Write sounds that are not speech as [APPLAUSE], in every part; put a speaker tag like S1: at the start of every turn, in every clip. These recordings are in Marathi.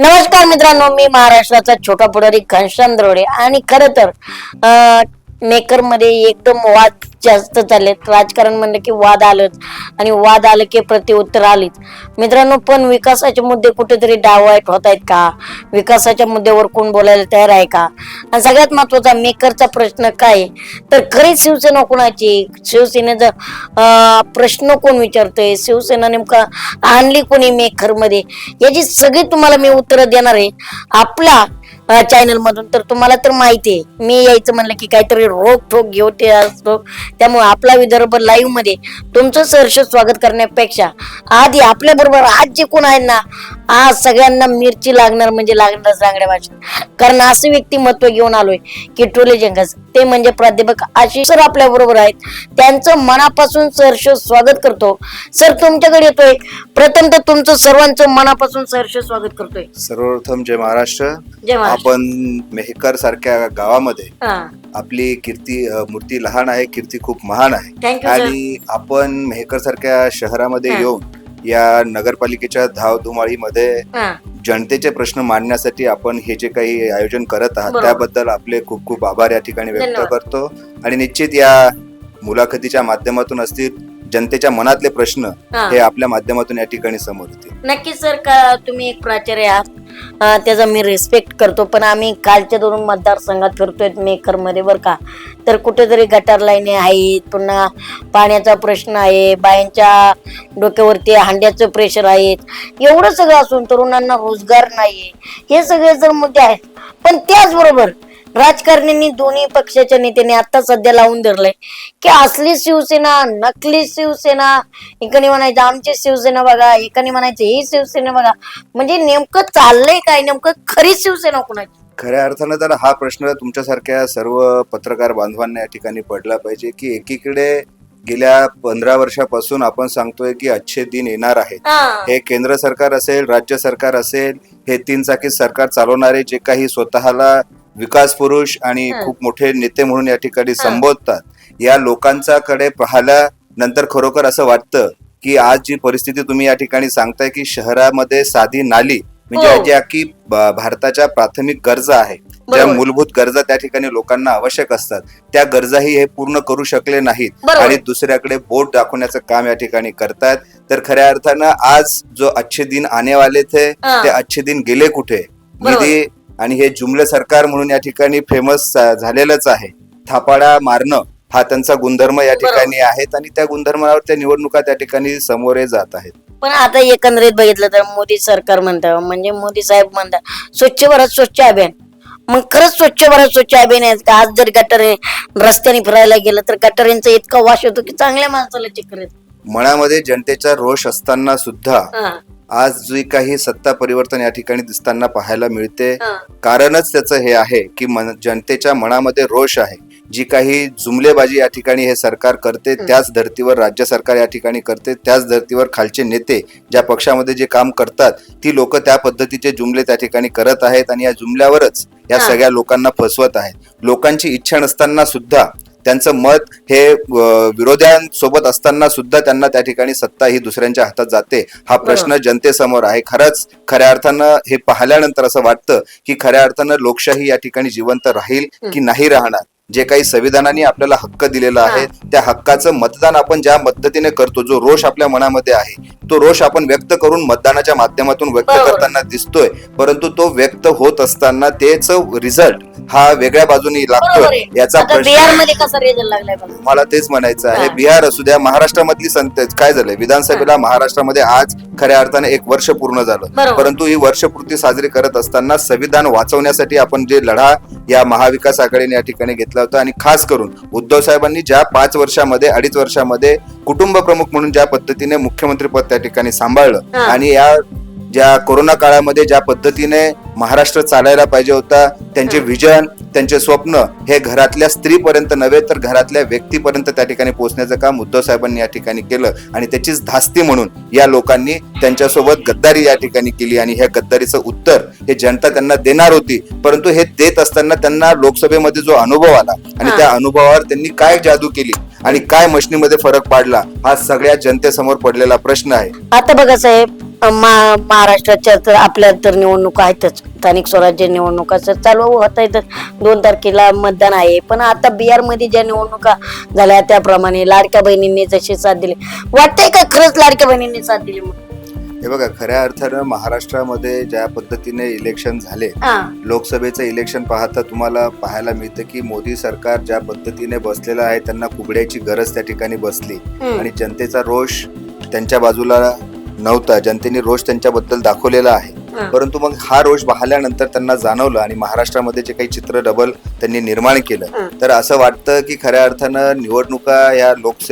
S1: नमस्कार मित्रांनो मी महाराष्ट्राचा छोटा पुढारी घनश्याम द्रोडे. आणि खर तर मेकरमध्ये एकदम वाद जास्त झालेत. राजकारण म्हणलं की वाद आलंच आणि वाद आलं की प्रतिउत्तर आलीच. मित्रांनो पण विकासाचे मुद्दे कुठेतरी डावाईट होत आहेत का? विकासाच्या मुद्द्यावर कोण बोलायला तयार आहे का? आणि सगळ्यात महत्त्वाचा मेकरचा प्रश्न काय? तर खरी शिवसेना कोणाची? शिवसेनेचा प्रश्न कोण विचारतोय? शिवसेना नेमका आणली कोणी मेकरमध्ये? याची सगळी तुम्हाला मी उत्तरं देणार आहे. आपला चॅनल मधून. तर तुम्हाला तर माहिती आहे. मी यायचं म्हणलं की काहीतरी रोग ठोक घेऊ ते असतो. त्यामुळे आपला विदर्भ लाईव्हमध्ये तुमचं सहर्ष स्वागत करण्यापेक्षा आधी आपल्या बरोबर आज जे कोण आहेत ना आज सगळ्यांना मिरची लागणार म्हणजे लागणारच लागण्या भाषेत कारण असं व्यक्तिमत्व घेऊन आलोय की टोले जंगस ते म्हणजे प्राध्यापक आशिष सर आपल्या बरोबर आहेत. त्यांचं मनापासून सहर्ष स्वागत करतो. सर तुमच्याकडे येतोय. प्रथम तर तुमचं सर्वांचं मनापासून सहर्ष स्वागत करतोय.
S2: सर्वप्रथम जय महाराष्ट्र.
S1: जय महाराष्ट्र.
S2: आपण मेहकर सारख्या गावामध्ये आपली कीर्ती मूर्ती लहान आहे कीर्ती खूप महान आहे आणि आपण मेहकर सारख्या शहरामध्ये. येऊन या नगरपालिकेच्या धावधुमाळीमध्ये जनतेचे प्रश्न मांडण्यासाठी आपण हे जे काही आयोजन करत आहात. त्याबद्दल आपले खूप खूप आभार या ठिकाणी व्यक्त. करतो आणि निश्चित या मुलाखतीच्या माध्यमातून असतील जनतेच्या मनातले प्रश्न
S1: हा.
S2: हे आपल्या माध्यमातून या ठिकाणी समोर येतील.
S1: नक्की सर का तुम्ही एक प्राचार्य आहात अं, त्याचा मी रिस्पेक्ट करतो पण आम्ही कालच्या दोन मतदारसंघात फिरतोय मेकरमध्ये बर का. तर कुठेतरी गटार लाईनी आहेत पुन्हा पाण्याचा प्रश्न आहे बायांच्या डोक्यावरती हांड्याचं प्रेशर आहेत एवढं सगळं असून तरुणांना रोजगार नाहीये. हे सगळे जर मुद्दे आहेत पण त्याचबरोबर राजकारण्यांनी दोन्ही पक्षाच्या नेत्यांनी आता सध्या लावून धरलंय. की असली शिवसेना नकली शिवसेना एकाने म्हणायचं आमची शिवसेना बघा एकाने म्हणायचं ही शिवसेना बघा. म्हणजे नेमकं चाललंय काय? नेमकं खरी शिवसेना कोणाची?
S2: खऱ्या अर्थानं तर हा प्रश्न तुमच्यासारख्या सर्व पत्रकार बांधवांना या ठिकाणी पडला पाहिजे की एकीकडे गेल्या पंधरा वर्षापासून आपण सांगतोय की अच्छे दिन येणार आहेत.
S1: हा.
S2: हे केंद्र सरकार असेल राज्य सरकार असेल हे तीन चाकी सरकार चालवणारे जे काही स्वतःला विकास पुरुष आणि. खूप मोठे नेते म्हणून या ठिकाणी संबोधतात या लोकांचा कडे पाहिल्यानंतर खरोखर असं वाटतं की आज जी परिस्थिती तुम्ही या ठिकाणी सांगताय की शहरामध्ये साधी नाली म्हणजे
S1: हो.
S2: ज्या की भारताच्या प्राथमिक गरजा आहे ज्या. मूलभूत गरजा त्या ठिकाणी लोकांना आवश्यक असतात त्या गरजाही हे पूर्ण करू शकले नाहीत. आणि दुसऱ्याकडे बोट दाखवण्याचं काम या ठिकाणी करतायत तर खऱ्या अर्थानं आज जो अच्छे दिन आने वाले थे. ते अच्छे दिन गेले कुठे. निधी आणि हे जुमले सरकार म्हणून या ठिकाणी फेमस झालेलंच आहे थापाडा मारणं हा त्यांचा गुणधर्म या. ठिकाणी आहेत आणि त्या गुणधर्मावर त्या निवडणुका त्या ठिकाणी समोरे जात आहेत
S1: पण आता एकंदरीत बघितलं तर मोदी सरकार म्हणतं म्हणजे मोदी साहेब म्हणतात स्वच्छ भारत स्वच्छ अभियान मग खरंच स्वच्छ भारत स्वच्छ अभियान आहे का? आज जर गटर रस्त्याने फिरायला गेलं तर गटरींचा इतका वास येतो की चांगल्या माणसाला चक्कर येतं.
S2: मनामध्ये जनतेचा रोष असताना सुद्धा आज जी काही सत्ता परिवर्तन या ठिकाणी दिसताना पाहायला मिळते. कारणच त्याचं हे आहे की मन जनतेच्या मनामध्ये रोष आहे जी काही जुमलेबाजी या ठिकाणी हे सरकार करते त्याच धर्तीवर राज्य सरकार या ठिकाणी करते त्याच धर्तीवर खालचे नेते ज्या पक्षामध्ये जे काम करतात ती लोक त्या पद्धतीचे जुमले त्या ठिकाणी करत आहेत आणि या जुमल्यावरच या. सगळ्या लोकांना फसवत आहेत लोकांची इच्छा नसताना सुद्धा त्यांचं मत हे विरोध्यांसोबत असताना सुद्धा त्यांना त्या ठिकाणी सत्ता ही दुसऱ्यांच्या हातात जाते हा प्रश्न जनतेसमोर आहे. खरंच खऱ्या अर्थानं हे पाहिल्यानंतर असं वाटतं की खऱ्या अर्थानं लोकशाही या ठिकाणी जिवंत राहील की नाही राहणार. जे काही संविधानाने आपल्याला हक्क दिलेला आहे त्या हक्काचं मतदान आपण ज्या पद्धतीने करतो जो रोष आपल्या मनामध्ये आहे तो रोष आपण व्यक्त करून मतदानाच्या माध्यमातून व्यक्त. करताना दिसतोय. परंतु तो व्यक्त होत असताना तेच रिझल्ट हा वेगळ्या बाजूने लागतोय याचा प्रश्न मला तेच म्हणायचं आहे. बिहार असू द्या महाराष्ट्रामधली संत काय झालंय? विधानसभेला महाराष्ट्रामध्ये आज खऱ्या अर्थाने एक वर्ष पूर्ण झालं. परंतु ही वर्षपूर्ती साजरी करत असताना संविधान वाचवण्यासाठी आपण जे लढा या महाविकास आघाडीने या ठिकाणी घेतला होता आणि खास करून उद्धव साहेबांनी ज्या पाच वर्षामध्ये अडीच वर्षामध्ये कुटुंब प्रमुख म्हणून ज्या पद्धतीने मुख्यमंत्री पद त्या ठिकाणी सांभाळलं. आणि या ज्या कोरोना काळामध्ये ज्या पद्धतीने महाराष्ट्र चालायला पाहिजे होता त्यांचे विजन त्यांचे स्वप्न हे घरातल्या स्त्रीपर्यंत नव्हे तर घरातल्या व्यक्तीपर्यंत त्या ठिकाणी पोहोचण्याचं काम उद्धव साहेबांनी या ठिकाणी केलं. आणि त्याचीच धास्ती म्हणून या लोकांनी त्यांच्यासोबत गद्दारी या ठिकाणी केली आणि ह्या गद्दारीचं उत्तर हे जनता त्यांना देणार होती. परंतु हे देत असताना त्यांना लोकसभेमध्ये जो अनुभव आला आणि. त्या अनुभवावर त्यांनी काय जादू केली आणि काय मशनीमध्ये फरक पाडला हा सगळ्या जनतेसमोर पडलेला प्रश्न आहे.
S1: आता बघा साहेब मा- महाराष्ट्राच्या तर आपल्या तर निवडणुका आहेतच. स्थानिक स्वराज्य निवडणुका तर चालू होत आहेत. दोन तारखेला मतदान आहे. पण आता बिहारमध्ये ज्या निवडणुका झाल्या त्याप्रमाणे लाडक्या बहिणींनी जशी साथ दिली. वाटतंय का खरंच लाडक्या बहिणींनी साथ दिली म्हणून?
S2: हे बघा खऱ्या अर्थानं महाराष्ट्रामध्ये ज्या पद्धतीने इलेक्शन झाले लोकसभेचं इलेक्शन पाहता तुम्हाला पाहायला मिळतं की मोदी सरकार ज्या पद्धतीने बसलेलं आहे त्यांना कुबड्याची गरज त्या ठिकाणी बसली. आणि जनतेचा रोष त्यांच्या बाजूला नव्हता जनतेने रोष त्यांच्याबद्दल दाखवलेला आहे. परंतु मग हा रोष पाहिल्यानंतर त्यांना जाणवलं आणि महाराष्ट्रामध्ये जे काही चित्र डबल त्यांनी निर्माण केलं. तर असं वाटतं की खऱ्या अर्थानं निवडणुका या लोकश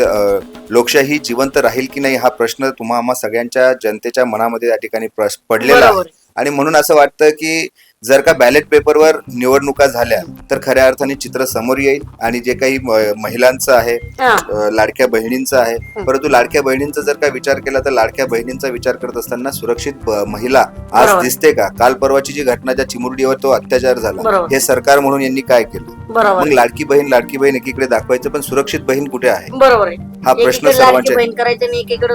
S2: लोकशाही जिवंत राहील की नाही हा प्रश्न तुम्हा आम्हा सगळ्यांच्या जनतेच्या मनामध्ये या ठिकाणी पडलेला. आहे आणि म्हणून असं वाटतं की जर का बॅलेट पेपरवर निवडणुका झाल्या तर खऱ्या अर्थाने चित्र समोर येईल आणि जे काही महिलांचं आहे लाडक्या बहिणींचं आहे परंतु लाडक्या बहिणींचा जर का विचार केला तर लाडक्या बहिणींचा विचार करत असताना सुरक्षित महिला आज. दिसते का? काल परवाची जी घटना ज्या चिमुरडीवर तो अत्याचार झाला. हे सरकार म्हणून यांनी काय केलं? मग लाडकी बहीण लाडकी बहीण एकीकडे दाखवायचं पण सुरक्षित बहीण कुठे आहे?
S1: बरोबर
S2: हा प्रश्न सर्वांच्या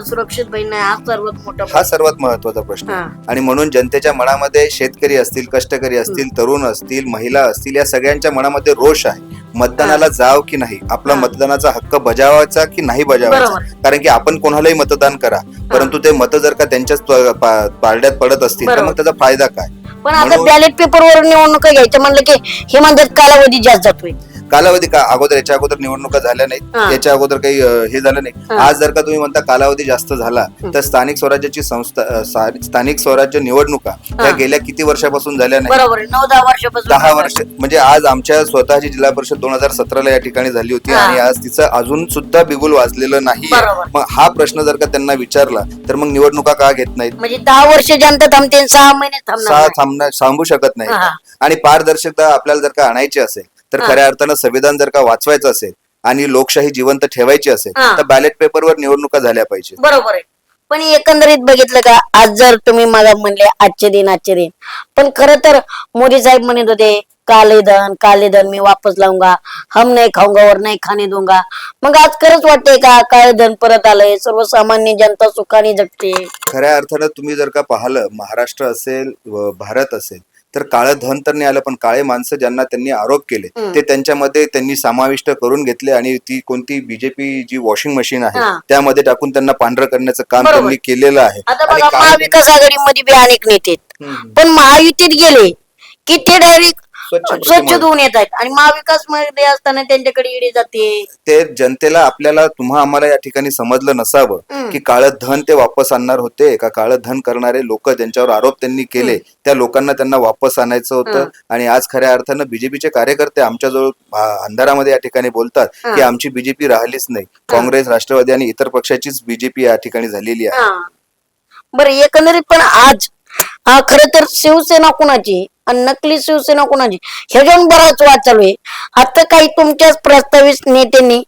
S1: सुरक्षित बहीण हा सर्वात मोठा
S2: हा सर्वात महत्त्वाचा प्रश्न. आणि म्हणून जनतेच्या मनामध्ये शेतकरी असतील कष्टकरी असतील तरुण असतील महिला असतील या सगळ्यांच्या मनामध्ये रोष आहे. मतदानाला जाव की नाही? आपला. मतदानाचा हक्क बजावायचा की नाही बजावायचा. कारण की आपण कोणालाही मतदान करा. परंतु ते मत जर का त्यांच्याच पारड्यात पडत असतील तर. मग त्याचा फायदा काय?
S1: पण आता बॅलेट पेपरवर निवडणुका घ्यायचं म्हणलं की हे म्हणतात कालावधी जास्त जातोय.
S2: कालावधी का अगोदर याच्या अगोदर निवडणुका झाल्या. नाहीत याच्या अगोदर काही हे झालं नाही. आज जर का तुम्ही म्हणता कालावधी जास्त झाला तर स्थानिक स्वराज्याची संस्था स्थानिक स्वराज्य निवडणुका. या गेल्या किती वर्षापासून झाल्या नाही
S1: दहा
S2: वर्ष म्हणजे आज आमच्या स्वतःची जिल्हा परिषद दोन हजार सतराला या ठिकाणी झाली होती. आणि आज तिचं अजून सुद्धा बिगुल वाजलेलं नाही. मग हा प्रश्न जर का त्यांना विचारला तर मग निवडणुका का घेत नाहीत
S1: म्हणजे दहा वर्ष जनता थांबते सहा महिने
S2: सहा. थांबणार थांबू शकत नाही. आणि पारदर्शकता आपल्याला जर का आणायची असेल तर. खऱ्या अर्थानं संविधान जर का वाचवायचं असेल आणि लोकशाही जिवंत ठेवायची असेल
S1: हा.
S2: तर बॅलेट पेपरवर निवडणुका झाल्या पाहिजे.
S1: बरोबर आहे. पण एकंदरीत बघितलं का आज जर तुम्ही मला म्हणले आजचे दिन आजचे दिन पण खर तर मोदी साहेब म्हणत होते काले धन काले धन मी वापस लावूंगा. हम नाही खाऊंगा और नाही खाने दूंगा. मग आज खरंच वाटतंय का काळे धन परत आलंय सर्वसामान्य जनता सुखाने जगते?
S2: खऱ्या अर्थानं तुम्ही जर का पाहिलं महाराष्ट्र असेल व भारत असेल तर काळं धन तर नाही आलं पण काळे माणसं ज्यांना त्यांनी आरोप केले. ते त्यांच्यामध्ये त्यांनी समाविष्ट करून घेतले आणि ती कोणती बीजेपी जी वॉशिंग मशीन आहे. त्यामध्ये टाकून त्यांना पांढरं करण्याचं काम. त्यांनी केलेलं आहे
S1: आता बघा महाविकास आघाडीमध्ये बी अनेक नेते. पण महायुतीत गेले की ते डायरेक्ट
S2: स्वच्छ.
S1: धुवून येत आहेत आणि महाविकासमध्ये असताना त्यांच्याकडे ईडी जाते
S2: ते जनतेला आपल्याला तुम्हा आम्हाला या ठिकाणी समजलं नसावं. की काळं धन ते वापस आणणार होते का काळं धन करणारे लोक ज्यांच्यावर आरोप त्यांनी केले त्या लोकांना त्यांना वापस आणायचं होतं. आणि आज खऱ्या अर्थानं बीजेपीचे कार्यकर्ते आमच्याजवळ अंधारामध्ये या ठिकाणी बोलतात. की आमची बीजेपी राहिलीच नाही काँग्रेस राष्ट्रवादी आणि इतर पक्षाचीच बीजेपी या ठिकाणी झालेली आहे.
S1: बरं एकंदरीत पण आज हा खर तर शिवसेना कुणाची? आणि नकली शिवसेना कुणाची? ह्याच्यावर बराच वाद चालू आहे. आता काही तुमच्याच प्रस्तावित नेत्यांनी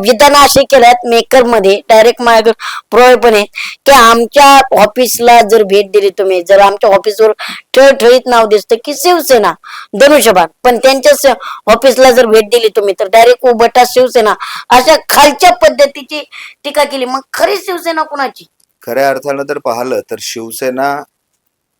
S1: विधान असे केल्यात मेकरमध्ये डायरेक्ट माझ्याकडे पुरावे की आमच्या ऑफिसला जर भेट दिली तुम्ही जर आमच्या ऑफिसवर ठळठळीत नाव दिसतं की शिवसेना धनुष्यबाण पण त्यांच्या ऑफिसला जर भेट दिली तुम्ही तर डायरेक्ट उभटा शिवसेना अशा खालच्या पद्धतीची टीका केली. मग खरी शिवसेना कुणाची?
S2: खऱ्या अर्थानं जर पाहिलं तर शिवसेना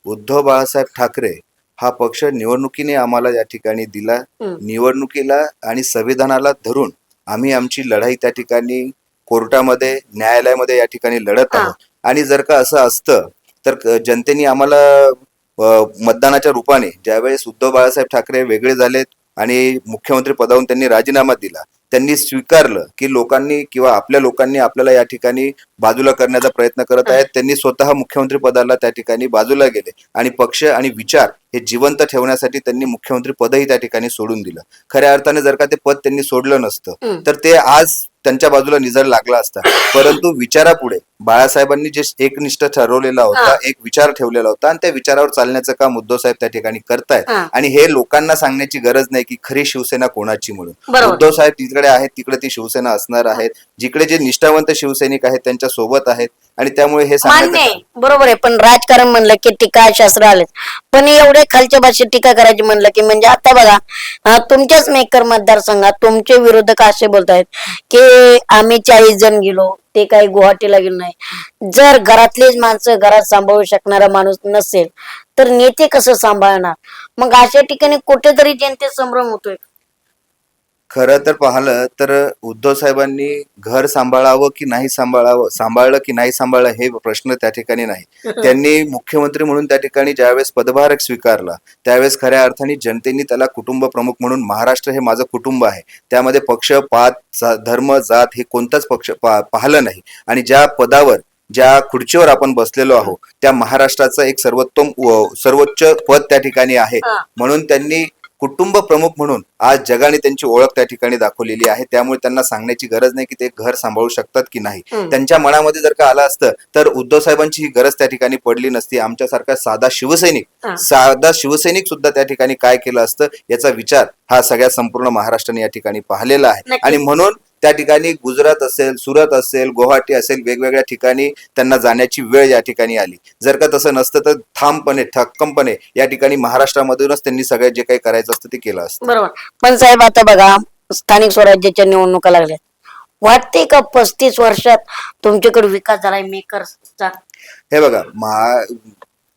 S2: उद्धव बाळासाहेब ठाकरे हा पक्ष निवडणुकीने आम्हाला या ठिकाणी दिला. निवडणुकीला आणि संविधानाला धरून आम्ही आमची लढाई त्या ठिकाणी कोर्टामध्ये न्यायालयामध्ये या ठिकाणी लढत. आहोत आणि जर का असं असतं तर जनतेने आम्हाला मतदानाच्या रूपाने ज्यावेळेस उद्धव बाळासाहेब ठाकरे वेगळे झालेत आणि मुख्यमंत्री पदावरून त्यांनी राजीनामा दिला त्यांनी स्वीकारलं की लोकांनी किंवा आपल्या लोकांनी आपल्याला या ठिकाणी बाजूला करण्याचा प्रयत्न करत आहेत. त्यांनी स्वतः मुख्यमंत्री पदाला त्या ठिकाणी बाजूला गेले आणि पक्ष आणि विचार हे जिवंत ठेवण्यासाठी त्यांनी मुख्यमंत्री पदही त्या ठिकाणी सोडून दिलं. खऱ्या अर्थाने जर का ते पद त्यांनी सोडलं नसतं. तर ते आज त्यांच्या बाजूला निझड लागला असता. परंतु विचारापुढे बाळासाहेबांनी जे एकनिष्ठ ठरवलेला होता. एक विचार ठेवलेला होता आणि त्या विचारावर चालण्याचं काम उद्धव साहेब त्या ठिकाणी करतायत. आणि हे लोकांना सांगण्याची गरज नाही की खरी शिवसेना कोणाची म्हणून. उद्धव साहेब तिकडे आहेत तिकडे ती शिवसेना असणार आहेत. जिकडे जे निष्ठावंत शिवसैनिक आहेत त्यांच्यासोबत आहेत. आणि त्यामुळे हे
S1: बरोबर आहे. पण राजकारण म्हणलं की टीका शास्त्र आलेच पण एवढे खालच्या भाषेत टीका करायची म्हणलं की म्हणजे आता बघा तुमच्याच मेकर मतदारसंघात तुमचे विरोधक असे बोलतायत? की आम्ही चाळीस जण गेलो. ते काही गुवाहाटीला गेलो नाही. जर घरातलीच माणसं घरात सांभाळू शकणारा माणूस नसेल तर नेते कसं सांभाळणार? मग अशा ठिकाणी कुठेतरी जनते संभ्रम होतोय.
S2: खरं तर पाहिलं तर उद्धव साहेबांनी घर सांभाळावं की नाही सांभाळावं सांभाळलं की नाही सांभाळलं हे प्रश्न त्या ठिकाणी नाही. [LAUGHS] त्यांनी मुख्यमंत्री म्हणून त्या ठिकाणी ज्यावेळेस पदभार स्वीकारला त्यावेळेस खऱ्या अर्थाने जनतेने त्याला कुटुंब प्रमुख म्हणून महाराष्ट्र हे माझं कुटुंब आहे. त्यामध्ये पक्ष पात धर्म जात हे कोणताच पक्ष पाहिलं नाही. आणि ज्या पदावर ज्या खुर्चीवर आपण बसलेलो आहोत त्या महाराष्ट्राचं एक सर्वोत्तम सर्वोच्च पद त्या ठिकाणी आहे. म्हणून त्यांनी कुटुंब प्रमुख म्हणून आज जगाने त्यांची ओळख त्या ठिकाणी दाखवलेली आहे त्यामुळे त्यांना सांगण्याची गरज नाही की ते घर सांभाळू शकतात की नाही. त्यांच्या मनामध्ये जर का आलं असतं तर उद्धव साहेबांची ही गरज त्या ठिकाणी पडली नसती आमच्यासारखा साधा शिवसैनिक. साधा शिवसैनिक सुद्धा त्या ठिकाणी काय केलं असतं याचा विचार हा सगळ्या संपूर्ण महाराष्ट्राने या ठिकाणी पाहिलेला आहे. आणि म्हणून त्या ठिकाणी गुजरात असेल सुरत असेल गुवाहाटी असेल वेगवेगळ्या ठिकाणी त्यांना जाण्याची वेळ या ठिकाणी आली. जर का तसं नसतं तर ठामपणे ठक्कमपणे या ठिकाणी महाराष्ट्रामधूनच त्यांनी सगळं जे काही करायचं असतं ते केलं असतं.
S1: बरोबर. पण साहेब आता बघा स्थानिक स्वराज्याच्या निवडणुका लागल्या वाटते का पस्तीस वर्षात तुमच्याकडे विकास झालाय मेकरचा
S2: हे बघा महा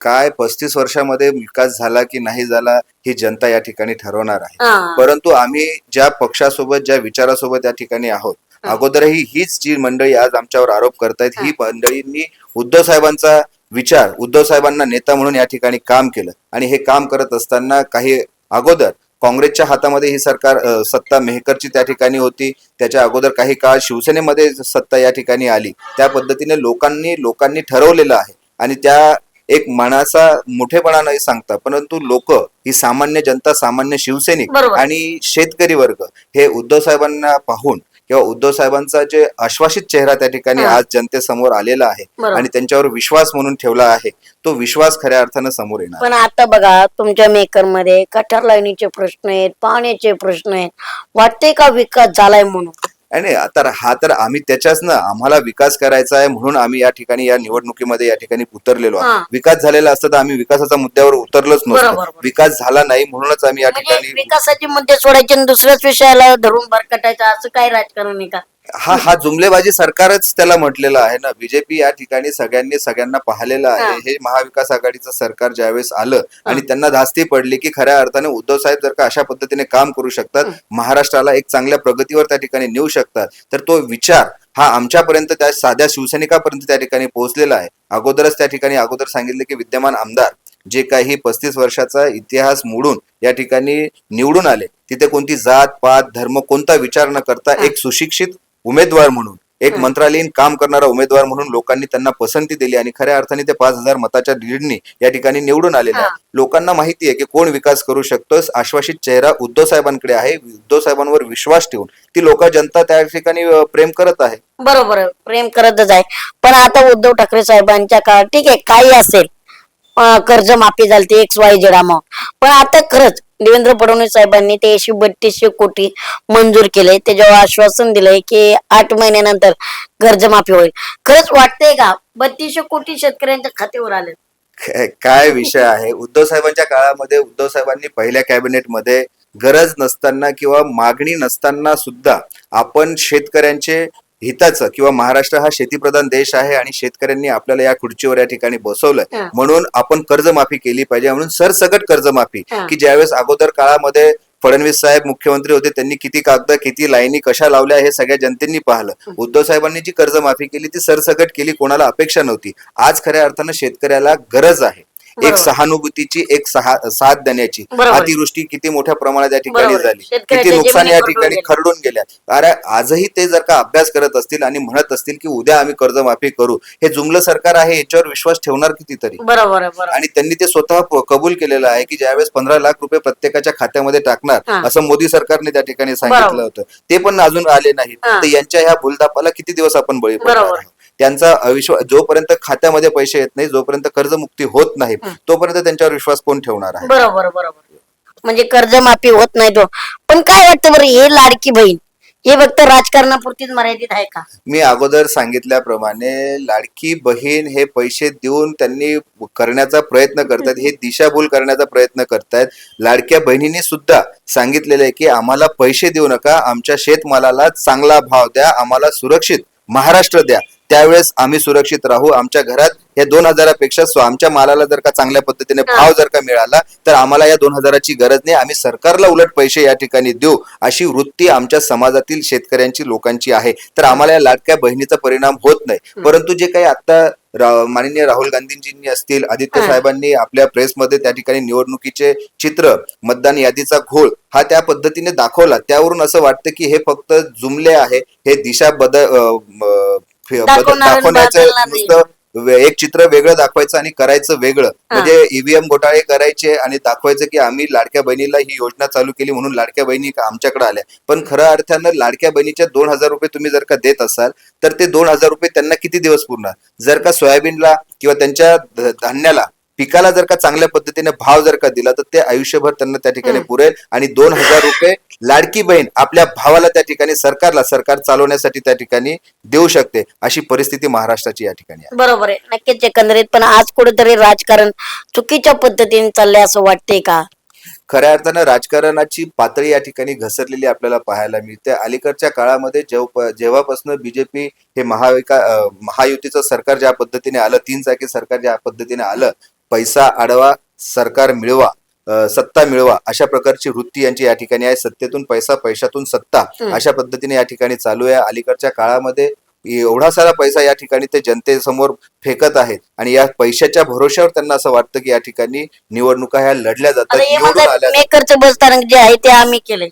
S2: काय पस्तीस वर्षामध्ये विकास झाला की नाही झाला ही जनता या ठिकाणी ठरवणार आहे. परंतु आम्ही ज्या पक्षासोबत ज्या विचारासोबत या ठिकाणी आहोत
S1: हा.
S2: अगोदरही हीच जी मंडळी आज आमच्यावर आरोप करतायत ही मंडळींनी उद्धव साहेबांचा विचार उद्धव साहेबांना नेता म्हणून या ठिकाणी काम केलं. आणि हे काम करत असताना काही अगोदर काँग्रेसच्या हातामध्ये ही सरकार सत्ता मेहकरची त्या ठिकाणी होती. त्याच्या अगोदर काही काळ शिवसेनेमध्ये सत्ता या ठिकाणी आली. त्या पद्धतीने लोकांनी लोकांनी ठरवलेलं आहे. आणि त्या एक मनाचा मोठेपणा नाही सांगता परंतु लोक ही सामान्य जनता सामान्य शिवसैनिक. आणि शेतकरी वर्ग हे उद्धव साहेबांना पाहून किंवा उद्धव साहेबांचा जे आश्वासित चेहरा त्या ठिकाणी. आज जनतेसमोर आलेला आहे. आणि त्यांच्यावर विश्वास म्हणून ठेवला आहे तो विश्वास खऱ्या अर्थानं समोर येणार
S1: पण आता बघा तुमच्या मेकरमध्ये कठार लाईनीचे प्रश्न आहेत पाण्याचे प्रश्न आहेत वाटते का विकास झालाय म्हणून
S2: आणि आता हा तर आम्ही त्याच्याच ना आम्हाला विकास करायचा आहे म्हणून आम्ही या ठिकाणी या निवडणुकीमध्ये या ठिकाणी उतरलेलो
S1: हा.
S2: आहोत विकास झालेला असतं तर आम्ही विकासाच्या मुद्द्यावर उतरलोच नसतो
S1: बरोबर.
S2: विकास झाला नाही म्हणूनच आम्ही या
S1: म्हणजे
S2: ठिकाणी
S1: विकासाचे मुद्दे सोडायचे आणि दुसऱ्याच विषयाला धरून भरकटायचं असं काय राजकारण आहे का
S2: हा हा जुमलेबाजी सरकारच त्याला म्हटलेलं आहे ना. बीजेपी या ठिकाणी सगळ्यांनी सगळ्यांना पाहिलेलं. आहे. हे. महाविकास आघाडीचं सरकार ज्यावेळेस आलं आणि त्यांना धास्ती पडली की खऱ्या अर्थाने उद्धव साहेब जर का अशा पद्धतीने काम करू शकतात महाराष्ट्राला एक चांगल्या प्रगतीवर त्या ठिकाणी नेऊ शकतात तर तो विचार हा आमच्यापर्यंत त्या साध्या शिवसैनिकापर्यंत त्या ठिकाणी पोहोचलेला आहे. अगोदरच त्या ठिकाणी अगोदर सांगितले की विद्यमान आमदार जे काही पस्तीस वर्षाचा इतिहास मोडून या ठिकाणी निवडून आले तिथे कोणती जात पात धर्म कोणता विचार न करता एक सुशिक्षित उमेदवार म्हणून एक मंत्रालयीन काम करणारा उमेदवार म्हणून लोकांनी त्यांना पसंती दिली आणि खऱ्या अर्थाने ते पाच हजार मताच्या लीडनी या ठिकाणी निवडून आलेले आहे. लोकांना माहिती आहे की कोण विकास करू शकतो आश्वासित चेहरा उद्धव साहेबांकडे आहे उद्धव साहेबांवर विश्वास ठेवून. ती लोक जनता त्या ठिकाणी प्रेम करत आहे.
S1: बरोबर प्रेम करतच आहे. पण आता उद्धव ठाकरे साहेबांच्या काळात ठीक आहे काही असेल कर्ज माफी झाली एक्स वाय झेड अमाऊंट पण आता खरंच देवेंद्र फडणवीस साहेबांनी ते एकशे बत्तीसशे कोटी मंजूर केले. त्याच्यावर आश्वासन दिलंय की आठ महिन्यानंतर कर्जमाफी होईल. खरंच वाटतंय का? बत्तीसशे कोटी शेतकऱ्यांच्या खात्यावर आले.
S2: काय- काय विषय आहे? उद्धव साहेबांच्या काळामध्ये उद्धव साहेबांनी पहिल्या कॅबिनेटमध्ये गरज नसताना किंवा मागणी नसताना सुद्धा आपण शेतकऱ्यांचे हिताचं किंवा महाराष्ट्र हा शेतीप्रधान देश आहे आणि शेतकऱ्यांनी आपल्याला या खुर्चीवर या ठिकाणी बसवलंय. म्हणून आपण कर्जमाफी केली पाहिजे म्हणून सरसकट कर्जमाफी. की ज्यावेळेस अगोदर काळामध्ये फडणवीस साहेब मुख्यमंत्री होते त्यांनी किती कागद किती लाईनी कशा लावल्या हे सगळ्या जनतेने पाहिलं. उद्धव साहेबांनी जी कर्जमाफी केली ती सरसकट केली कोणाला अपेक्षा नव्हती. आज खऱ्या अर्थानं शेतकऱ्याला गरज आहे. एक. सहानुभूतीची एक सहा साथ देण्याची. अतिवृष्टी किती मोठ्या प्रमाणात या ठिकाणी. झाली किती नुकसान या ठिकाणी. खरडून गेल्या अरे आजही ते जर का अभ्यास करत असतील आणि म्हणत असतील की उद्या आम्ही कर्जमाफी करू हे जुमलं सरकार आहे याच्यावर विश्वास ठेवणार कितीतरी
S1: बरोबर
S2: आणि त्यांनी ते स्वतः कबूल केलेलं आहे की ज्यावेळेस पंधरा लाख रुपये प्रत्येकाच्या खात्यामध्ये टाकणार. असं मोदी सरकारने त्या ठिकाणी सांगितलं. होतं ते पण अजून आले नाहीत
S1: हा.
S2: तर यांच्या ह्या भूलदापाला किती दिवस आपण बळी पडणार? त्यांचा अविश्वास जोपर्यंत खात्यामध्ये पैसे येत नाही जोपर्यंत कर्जमुक्ती होत नाही तोपर्यंत त्यांच्यावर विश्वास कोण ठेवणार आहे?
S1: बरोबर बरोबर म्हणजे कर्जमाफी होत नाही तो. पण काय वाटतं बरं हे लाडकी बहीण हे फक्त राजकारणापुरतीच मर्यादित आहे का?
S2: मी अगोदर सांगितल्याप्रमाणे लाडकी बहीण हे पैसे देऊन त्यांनी करण्याचा प्रयत्न करतात हे दिशाभूल करण्याचा प्रयत्न करतायत लाडक्या बहिणींनी सुद्धा सांगितलेलं आहे की आम्हाला पैसे देऊ नका आमच्या शेतमालाला चांगला भाव द्या आम्हाला सुरक्षित महाराष्ट्र द्या. त्यावेळेस आम्ही सुरक्षित राहू आमच्या घरात हे दोन हजारापेक्षा आमच्या मालाला जर का चांगल्या पद्धतीने भाव जर का मिळाला तर आम्हाला या दोन हजाराची गरज नाही. आम्ही सरकारला उलट पैसे या ठिकाणी देऊ. अशी वृत्ती आमच्या समाजातील शेतकऱ्यांची लोकांची आहे. तर आम्हाला या लाडक्या बहिणीचा परिणाम होत नाही. परंतु जे काही आता माननीय राहुल गांधींजींनी असतील आदित्य. साहेबांनी आपल्या प्रेसमध्ये त्या ठिकाणी निवडणुकीचे चित्र मतदान यादीचा घोळ हा त्या पद्धतीने दाखवला. त्यावरून असं वाटतं की हे फक्त जुमले आहे. हे दिशा बदल दाखवण्याचं. नुसतं एक चित्र वेगळं दाखवायचं आणि करायचं वेगळं. म्हणजे ईव्हीएम घोटाळे करायचे आणि दाखवायचं की आम्ही लाडक्या बहिणीला ही योजना चालू केली म्हणून लाडक्या बहिणी आमच्याकडे आल्या. पण खऱ्या अर्थानं लाडक्या बहिणीच्या दोन हजार रुपये तुम्ही जर का देत असाल तर ते दोन हजार रुपये त्यांना किती दिवस पुरणार? जर का सोयाबीनला किंवा त्यांच्या धान्याला पिकाला जर का चांगल्या पद्धतीने भाव जर का दिला तर ते आयुष्यभर त्यांना त्या ठिकाणी पुरेल. आणि दोन हजार रुपये लाडकी बहीण आपल्या भावाला त्या ठिकाणी सरकारला सरकार चालवण्यासाठी त्या ठिकाणी देऊ शकते अशी परिस्थिती महाराष्ट्राची या ठिकाणी
S1: बरोबर आहे. नक्कीच एकंदरीत पण आज कुठेतरी राजकारण चुकीच्या पद्धतीने चाललंय असं वाटतंय का?
S2: खऱ्या अर्थानं राजकारणाची पातळी या ठिकाणी घसरलेली आपल्याला पाहायला मिळते. अलीकडच्या काळामध्ये जेव्हा जेव्हापासून बीजेपी हे महाविका महायुतीचं सरकार ज्या पद्धतीने आलं तीन चाकी सरकार ज्या पद्धतीने आलं पैसा अडवा सरकार मिळवा सत्ता मिळवा अशा प्रकारची वृत्ती यांची या ठिकाणी आहे. सत्तेतून पैसा पैशातून सत्ता. अशा पद्धतीने या ठिकाणी चालू आहे. अलीकडच्या काळामध्ये एवढा सारा पैसा या ठिकाणी ते जनतेसमोर फेकत आहेत आणि या पैशाच्या भरोश्यावर त्यांना असं वाटतं की या ठिकाणी निवडणुका ह्या लढल्या जातात निवडून आल्या
S1: मेकरचं बस स्थानक जे आहे ते आम्ही केलंय.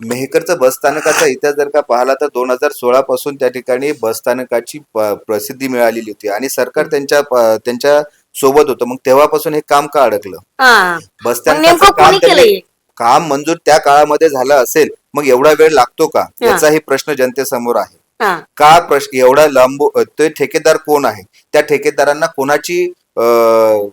S2: मेहकरचं बस स्थानकाचा इतिहास जर का पाहिला तर दोन हजार सोळा पासून त्या ठिकाणी बस स्थानकाची प- प्रसिद्धी मिळालेली होती आणि सरकार त्यांच्या त्यांच्या सोबत होतं. मग तेव्हापासून हे काम का अडकलं?
S1: हा.
S2: बस
S1: मग नेमकं
S2: स्थानकाचं काम
S1: कोणी
S2: त्यांनी-
S1: केलंय
S2: काम मंजूर त्या काळामध्ये झालं असेल मग एवढा वेळ लागतो का? याचाही प्रश्न जनतेसमोर आहे.
S1: हा.
S2: का प्रश्न एवढा लांब ते ठेकेदार कोण आहे? त्या ठेकेदारांना कोणाची अं,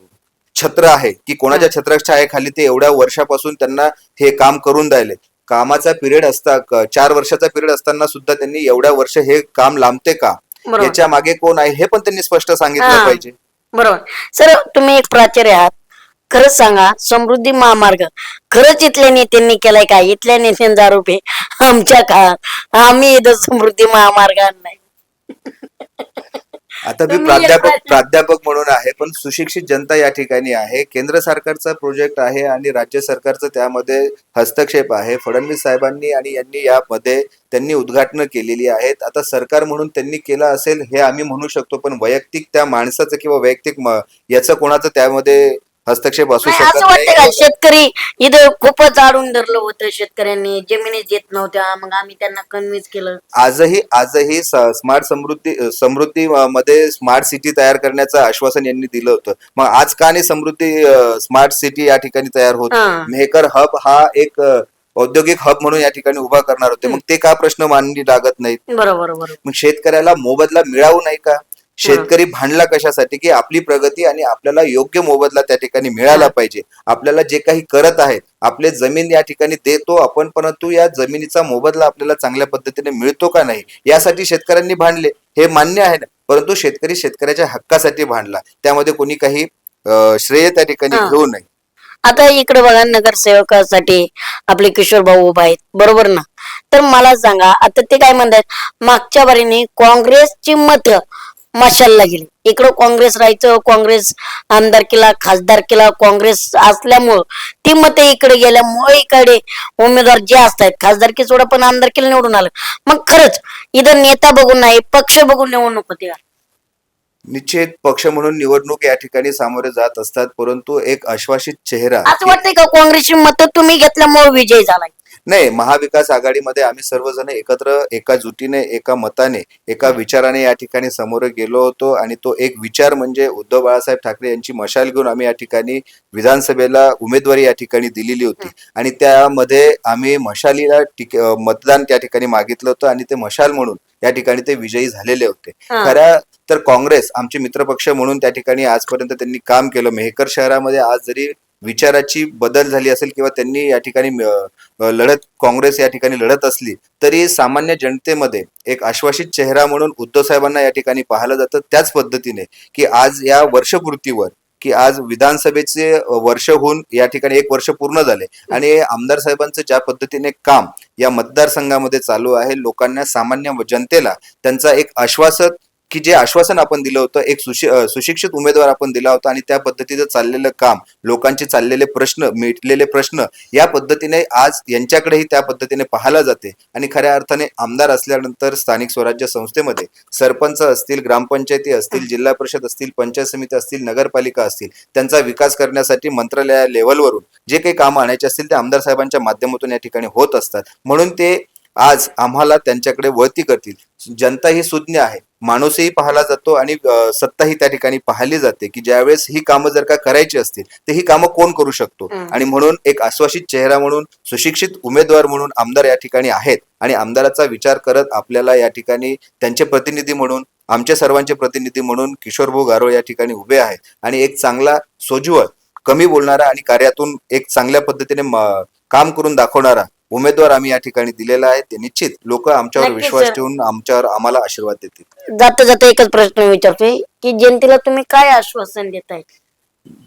S2: छत्र आहे? की कोणाच्या छत्राछायाखाली ते एवढ्या वर्षापासून त्यांना हे काम करून द्यायले कामाचा पिरियड असता क- चार वर्षाचा पिरियड असताना सुद्धा त्यांनी एवढ्या वर्ष हे काम लांबते का?
S1: बरोबर.
S2: याच्या मागे कोण आहे? हे पण त्यांनी स्पष्ट सांगितलं
S1: हा.
S2: पाहिजे.
S1: बरोबर. सर तुम्ही एक प्राचार्य आहात. खरंच सांगा समृद्धी महामार्ग. खरंच इथल्या नेत्यांनी केलाय का? इथल्या नेत्यांचा आरोप आहे आमच्या काळात. आम्ही इथं समृद्धी महामार्ग आणलाय.
S2: आता मी प्राध्यापक प्राध्यापक म्हणून आहे पण सुशिक्षित जनता या ठिकाणी आहे. केंद्र सरकारचा प्रोजेक्ट आहे आणि राज्य सरकारचं त्यामध्ये हस्तक्षेप आहे. फडणवीस साहेबांनी आणि यांनी यामध्ये त्यांनी उद्घाटन केलेली आहेत. आता सरकार म्हणून त्यांनी केलं असेल हे आम्ही म्हणू शकतो पण वैयक्तिक त्या माणसाचं किंवा वैयक्तिक म- याचं कोणाचं त्यामध्ये हस्तक्षेप असू
S1: नाही,
S2: शकत
S1: असं वाटतं का?
S2: नाही
S1: शेतकरी इथं खूपच आडून धरलं होतं. शेतकऱ्यांनी जमिनी देत नव्हत्या. मग आम्ही त्यांना कन्व्हिन्स केलं.
S2: आजही आजही स्मार्ट समृद्धी समृद्धी अ, मध्ये स्मार्ट सिटी तयार करण्याचं आश्वासन यांनी दिलं होतं. मग आज का नाही समृद्धी स्मार्ट सिटी या ठिकाणी तयार होत?
S1: हा.
S2: मेहकर हब हा एक अ, औद्योगिक हब म्हणून या ठिकाणी उभा करणार होते. मग ते का प्रश्न मांडणी लागत नाहीत?
S1: बरोबर बरोबर.
S2: मग शेतकऱ्याला मोबदला मिळावू नाही का? शेतकरी भांडला कशासाठी? की आपली प्रगती आणि आपल्याला योग्य मोबदला त्या ठिकाणी मिळाला पाहिजे. आपल्याला जे काही करत आहेत आपले जमीन या ठिकाणी देतो आपण परंतु या जमिनीचा मोबदला आपल्याला चांगल्या पद्धतीने मिळतो का नाही? यासाठी शेतकऱ्यांनी भांडले. हे मान्य आहे ना. परंतु शेतकरी शेतकऱ्याच्या हक्कासाठी भांडला. त्यामध्ये कोणी काही श्रेय त्या ठिकाणी. घेऊ नये.
S1: आता इकडे बघा नगरसेवकासाठी आपले किशोर भाऊ उभा आहेत. बरोबर ना? तर मला सांगा आता ते काय म्हणतात मागच्या बारीने काँग्रेसची मत मशालला गेली. इकडं काँग्रेस राहायचं काँग्रेस आमदारकीला खासदारकीला काँग्रेस असल्यामुळं ती मतं इकडे गेल्यामुळे इकडे उमेदवार जे असतात खासदारकी सोडा पण आमदारकीला निवडून आलं. मग खरंच इथं नेता बघून नाही पक्ष बघून निवडणूक होते
S2: निश्चित पक्ष म्हणून निवडणूक या ठिकाणी सामोरे जात असतात परंतु एक आश्वासित चेहरा
S1: असं वाटतंय का काँग्रेसची मतं तुम्ही घेतल्यामुळे विजय झालाय?
S2: नाही महाविकास आघाडीमध्ये आम्ही सर्वजण एकत्र एका जुटीने एका मताने एका विचाराने या ठिकाणी समोर गेलो होतो आणि तो एक विचार म्हणजे उद्धव बाळासाहेब ठाकरे यांची मशाल घेऊन आम्ही या ठिकाणी विधानसभेला उमेदवारी या ठिकाणी दिलेली होती. आणि त्यामध्ये आम्ही मशालीला मतदान त्या ठिकाणी मागितलं होतं आणि ते मशाल म्हणून या ठिकाणी ते विजयी झालेले होते. खऱ्या तर काँग्रेस आमचे मित्रपक्ष म्हणून त्या ठिकाणी आजपर्यंत त्यांनी काम केलं. मेहकर शहरामध्ये आज जरी विचाराची बदल झाली असेल किंवा त्यांनी या ठिकाणी लढत काँग्रेस या ठिकाणी लढत असली तरी सामान्य जनतेमध्ये एक आश्वासित चेहरा म्हणून उद्धव साहेबांना या ठिकाणी पाहिलं जातं त्याच पद्धतीने की आज या वर्षपूर्तीवर की आज विधानसभेचे वर्ष होऊन या ठिकाणी एक वर्ष पूर्ण झाले आणि आमदार साहेबांचं ज्या पद्धतीने काम या मतदारसंघामध्ये चालू आहे लोकांना सामान्य जनतेला त्यांचा एक आश्वासक की जे आश्वासन आपण दिलं होतं एक सुशि सुशिक्षित उमेदवार आपण दिला होता आणि त्या पद्धतीचं चाललेलं काम लोकांचे चाललेले प्रश्न मिटलेले प्रश्न या पद्धतीने आज यांच्याकडेही त्या पद्धतीने पाहायला जाते. आणि खऱ्या अर्थाने आमदार असल्यानंतर स्थानिक स्वराज्य संस्थेमध्ये सरपंच असतील ग्रामपंचायती असतील जिल्हा परिषद असतील पंचायत समिती असतील नगरपालिका असतील त्यांचा विकास करण्यासाठी मंत्रालया लेवलवरून जे काही कामं आणायचे असतील ते आमदार साहेबांच्या माध्यमातून या ठिकाणी होत असतात. म्हणून ते आज आम्हाला त्यांच्याकडे वळती करतील. जनता ही सुज्ञ आहे. माणूसही पाहिला जातो आणि सत्ताही त्या ठिकाणी पाहिली जाते की ज्यावेळेस ही कामं जर का करायची असतील तर ही कामं कोण करू शकतो. आणि म्हणून एक आश्वासित चेहरा म्हणून सुशिक्षित उमेदवार म्हणून आमदार या ठिकाणी आहेत आणि आमदाराचा विचार करत आपल्याला या ठिकाणी त्यांचे प्रतिनिधी म्हणून आमचे सर्वांचे प्रतिनिधी म्हणून किशोर भाऊ गारोळ या ठिकाणी उभे आहेत आणि एक चांगला सोज्वळ कमी बोलणारा आणि कार्यातून एक चांगल्या पद्धतीने काम करून दाखवणारा उमेदवार आम्ही या ठिकाणी दिलेला आहे. ते निश्चित लोक आमच्यावर
S1: नक्कीच,
S2: विश्वास
S1: सर.
S2: ठेवून आमच्यावर आम्हाला आशीर्वाद देतील.
S1: जाता जाता एकच प्रश्न विचारतोय की जनतेला तुम्ही काय आश्वासन देताय?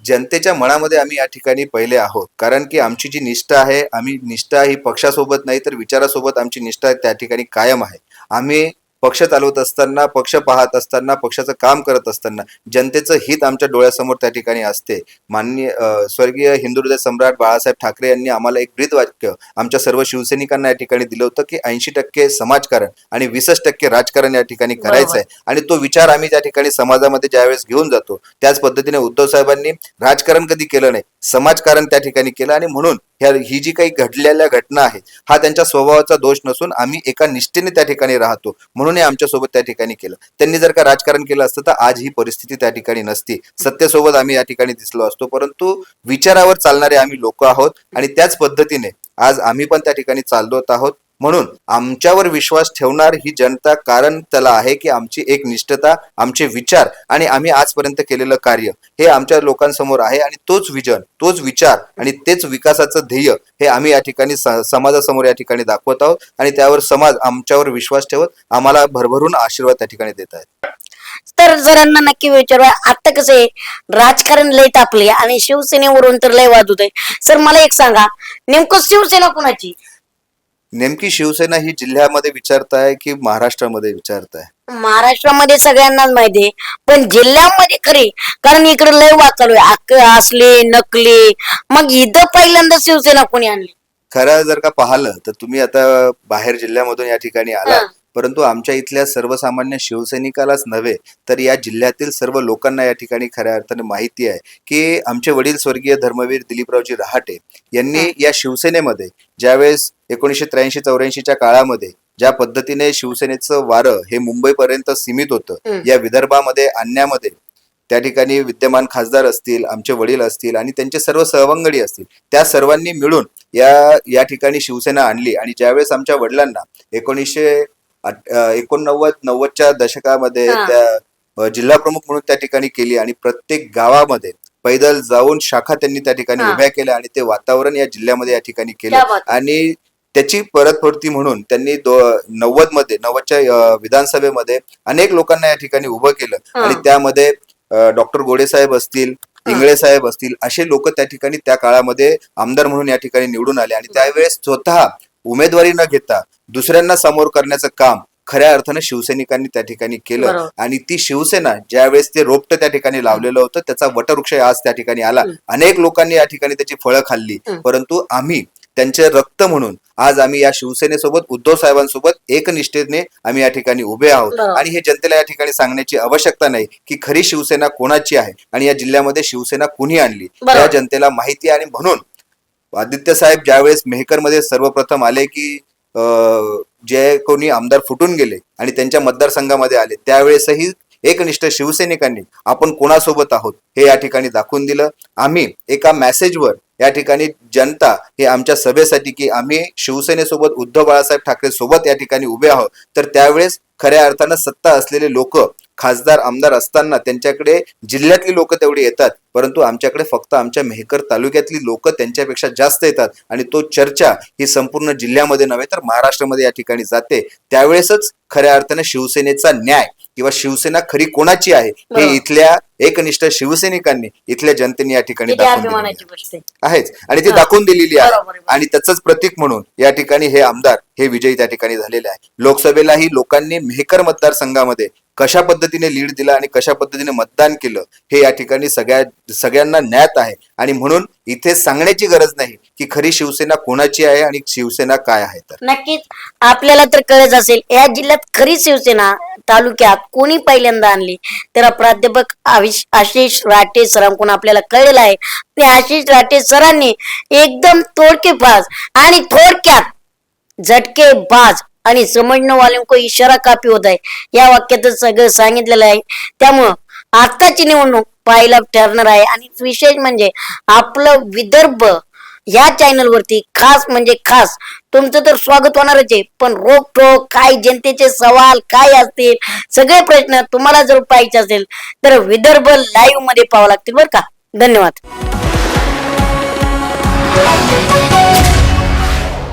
S2: जनतेच्या मनामध्ये आम्ही या ठिकाणी पहिले आहोत. कारण की आमची जी निष्ठा आहे आम्ही निष्ठा ही पक्षासोबत नाही तर विचारासोबत आमची निष्ठा त्या ठिकाणी कायम आहे. आम्ही पक्ष चालवत असताना पक्ष पाहत असताना पक्षाचं काम करत असताना जनतेचं हित आमच्या डोळ्यासमोर त्या ठिकाणी असते. माननीय स्वर्गीय हिंदू हृदय सम्राट बाळासाहेब ठाकरे यांनी आम्हाला एक ब्रीद वाक्य आमच्या सर्व शिवसैनिकांना या ठिकाणी दिलं होतं की ऐंशी टक्के समाजकारण आणि वीसच टक्के राजकारण या ठिकाणी करायचं आहे आणि तो विचार आम्ही त्या ठिकाणी समाजामध्ये ज्यावेळेस घेऊन जातो त्याच पद्धतीने उद्धव साहेबांनी राजकारण कधी केलं नाही समाजकारण त्या ठिकाणी केलं आणि म्हणून ह्या ही जी काही घडलेल्या घटना आहेत हा त्यांच्या स्वभावाचा दोष नसून आम्ही एका निष्ठेने त्या ठिकाणी राहतो. म्हणून हे आमच्यासोबत त्या ठिकाणी केलं. त्यांनी जर का राजकारण केलं असतं तर आज ही परिस्थिती त्या ठिकाणी नसती. सत्तेसोबत आम्ही या ठिकाणी दिसलो असतो परंतु विचारावर चालणारे आम्ही लोक आहोत आणि त्याच पद्धतीने आज आम्ही पण त्या ठिकाणी चालत आहोत. म्हणून आमच्यावर विश्वास ठेवणार ही जनता कारण त्याला आहे की आमची एक निष्ठता आमचे विचार आणि आम्ही आजपर्यंत केलेलं कार्य हे आमच्या लोकांसमोर आहे आणि तोच विजन तोच विचार आणि तेच विकासाचं ध्येय हे आम्ही या ठिकाणी समाजासमोर या ठिकाणी दाखवत आहोत आणि त्यावर समाज आमच्यावर विश्वास ठेवत आम्हाला भरभरून आशीर्वाद त्या ठिकाणी देत आहेत.
S1: तर जरांना नक्की विचारू आता कसं आहे? राजकारण लय तापले आणि शिवसेनेवरून तर लय वाद होत सर मला एक सांगा नेमकं शिवसेना कुणाची?
S2: नेमकी शिवसेना ही जिल्ह्यामध्ये विचारताय की महाराष्ट्रामध्ये विचारताय?
S1: महाराष्ट्रामध्ये सगळ्यांनाच माहिती आहे. पण जिल्ह्यामध्ये खरी कारण इकडे लय वाद चालू आहे. अक- असले नकली मग इथं पहिल्यांदा शिवसेना कोणी आणली?
S2: खरं जर का पाहिलं तर तुम्ही आता बाहेर जिल्ह्यामधून या ठिकाणी आला. परंतु आमच्या इथल्या सर्वसामान्य शिवसैनिकालाच नव्हे तर या जिल्ह्यातील सर्व लोकांना या ठिकाणी खऱ्या अर्थाने माहिती आहे की आमचे वडील स्वर्गीय धर्मवीर दिलीपरावजी रहाटे यांनी. या शिवसेनेमध्ये ज्यावेळेस एकोणीसशे त्र्याऐंशी चौऱ्याऐंशीच्या काळामध्ये ज्या पद्धतीने शिवसेनेचं वारं हे मुंबईपर्यंत सीमित होतं. या विदर्भामध्ये आणण्यामध्ये त्या ठिकाणी विद्यमान खासदार असतील आमचे वडील असतील आणि त्यांचे सर्व सहवंगडी असतील त्या सर्वांनी मिळून या या ठिकाणी शिवसेना आणली आणि ज्यावेळेस आमच्या वडिलांना एकोणीसशे एकोणनव्वद नव्वदच्या दशकामध्ये
S1: हा.
S2: त्या जिल्हा प्रमुख म्हणून त्या ठिकाणी केली आणि प्रत्येक गावामध्ये पैदल जाऊन शाखा त्यांनी त्या ठिकाणी
S1: हा.
S2: उभ्या केल्या आणि ते वातावरण या जिल्ह्यामध्ये या ठिकाणी केलं
S1: बात.
S2: आणि त्याची परतफेडती म्हणून त्यांनी नव्वदमध्ये नव्वदच्या अं, विधानसभेमध्ये अनेक लोकांना या ठिकाणी उभं केलं
S1: हा.
S2: आणि त्यामध्ये डॉक्टर गोडे साहेब असतील. इंगळे साहेब असतील असे लोक त्या ठिकाणी त्या काळामध्ये आमदार म्हणून या ठिकाणी निवडून आले आणि त्यावेळेस स्वतः उमेदवारी न घेता दुसऱ्यांना समोर करण्याचं काम खऱ्या अर्थानं शिवसैनिकांनी त्या ठिकाणी केलं. आणि ती शिवसेना ज्यावेळेस ते रोपट त्या ठिकाणी लावलेलं होतं त्याचा वटवृक्ष आज त्या ठिकाणी आला. अनेक लोकांनी या ठिकाणी त्याची फळं खाल्ली. परंतु आम्ही त्यांचे रक्त म्हणून आज आम्ही या शिवसेनेसोबत उद्धव साहेबांसोबत एकनिष्ठेने आम्ही या ठिकाणी उभे आहोत. आणि हे जनतेला या ठिकाणी सांगण्याची आवश्यकता नाही की खरी शिवसेना कोणाची आहे आणि या जिल्ह्यामध्ये शिवसेना कुणी आणली. या जनतेला माहिती आहे आणि म्हणून आदित्य साहेब ज्यावेळेस मेहकरमध्ये सर्वप्रथम आले की जे कोणी आमदार फुटून गेले आणि त्यांच्या मतदारसंघामध्ये आले त्यावेळेसही एकनिष्ठ शिवसैनिकांनी आपण कोणासोबत आहोत हे या ठिकाणी दाखवून दिलं. आम्ही एका मेसेजवर या ठिकाणी जनता हे आमच्या सभेसाठी की आम्ही शिवसेनेसोबत उद्धव बाळासाहेब ठाकरे सोबत या ठिकाणी उभे आहोत. तर त्यावेळेस खऱ्या अर्थानं सत्ता असलेले लोक खासदार आमदार असताना त्यांच्याकडे जिल्ह्यातली लोक तेवढी येतात परंतु आमच्याकडे फक्त आमच्या मेहकर तालुक्यातली लोक त्यांच्यापेक्षा जास्त येतात आणि तो चर्चा ही संपूर्ण जिल्ह्यामध्ये नव्हे तर महाराष्ट्रामध्ये या ठिकाणी जाते त्यावेळेसच खऱ्या अर्थाने शिवसेनेचा न्याय किंवा शिवसेना खरी कोणाची आहे हे. इथल्या एकनिष्ठ शिवसैनिकांनी इथल्या जनतेने या ठिकाणी दाखवून आहेच आणि ती. दाखवून दिलेली आहे. आणि त्याचंच प्रतीक म्हणून या ठिकाणी हे आमदार हे विजयी त्या ठिकाणी झालेले आहे लोकसभेलाही लोकांनी मेहकर मतदारसंघामध्ये कशा पद्धतीने लीड दिला आणि कशा पद्धतीने मतदान केलं हे या ठिकाणी सगळ्या सगळ्यांना ज्ञात आहे. आणि म्हणून इथे सांगण्याची गरज नाही की खरी शिवसेना कोणाची आहे आणि शिवसेना काय आहे तर.
S1: नक्कीच. आपल्याला तर कळत असेल या जिल्ह्यात खरी शिवसेना तालुक्यात कोणी पहिल्यांदा आणली? तर प्राध्यापक आविश- आशिष राठे सरांकडून आपल्याला कळलेलं आहे. ते आशिष राठे सरांनी एकदम तोडकेबाज आणि थोडक्यात झटके बाज आणि समजणं वाले को इशारा कापी होत आहे? या वाक्यातच सगळं सांगितलेलं आहे. त्यामुळं आत्ताची निवडणूक पाहायला ठरणार आहे. आणि विशेष म्हणजे आपलं विदर्भ या चॅनल वरती खास म्हणजे खास. तुमचं तर स्वागत होणारच आहे. पण रोखोक काय जनतेचे सवाल काय असतील सगळे प्रश्न तुम्हाला जर पाहिजे असेल तर विदर्भ लाईव्हमध्ये पाहावं लागतील बरं का? धन्यवाद.